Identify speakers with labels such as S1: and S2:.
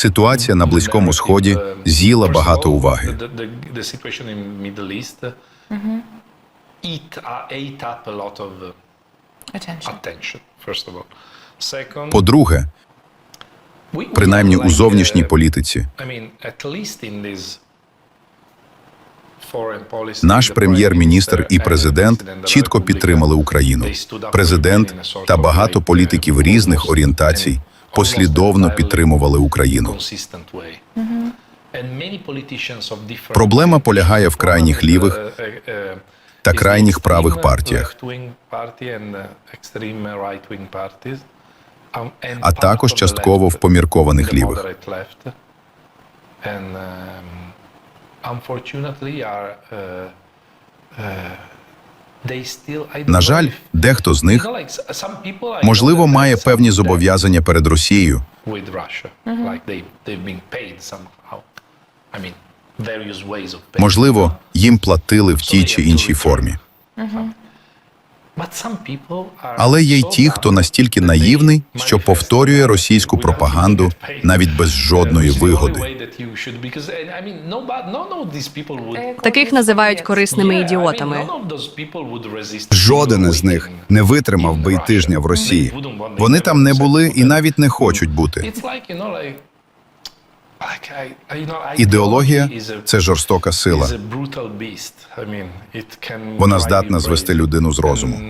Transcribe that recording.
S1: Ситуація на Близькому Сході з'їла багато уваги.
S2: Uh, uh,
S1: По-друге, принаймні у зовнішній
S2: uh,
S1: політиці, наш прем'єр-міністр і президент чітко підтримали Україну. Президент та багато
S2: uh,
S1: політиків різних орієнтацій послідовно підтримували Україну. Проблема полягає в крайніх лівих
S2: uh, uh, uh,
S1: та крайніх правих партіях,
S2: uh, um,
S1: а також частково в поміркованих лівих.
S2: um, unfortunately are uh, uh,
S1: На жаль, дехто з них можливо має певні зобов'язання перед Росією, можливо, їм платили в тій чи іншій формі. Але є й ті, хто настільки наївний, що повторює російську пропаганду навіть без жодної вигоди.
S3: Таких називають корисними ідіотами.
S4: Жоден із них не витримав би й тижня в. Росії.
S1: Вони там не були і навіть не хочуть бути. Ідеологія це жорстока сила. Вона здатна звести людину з розуму.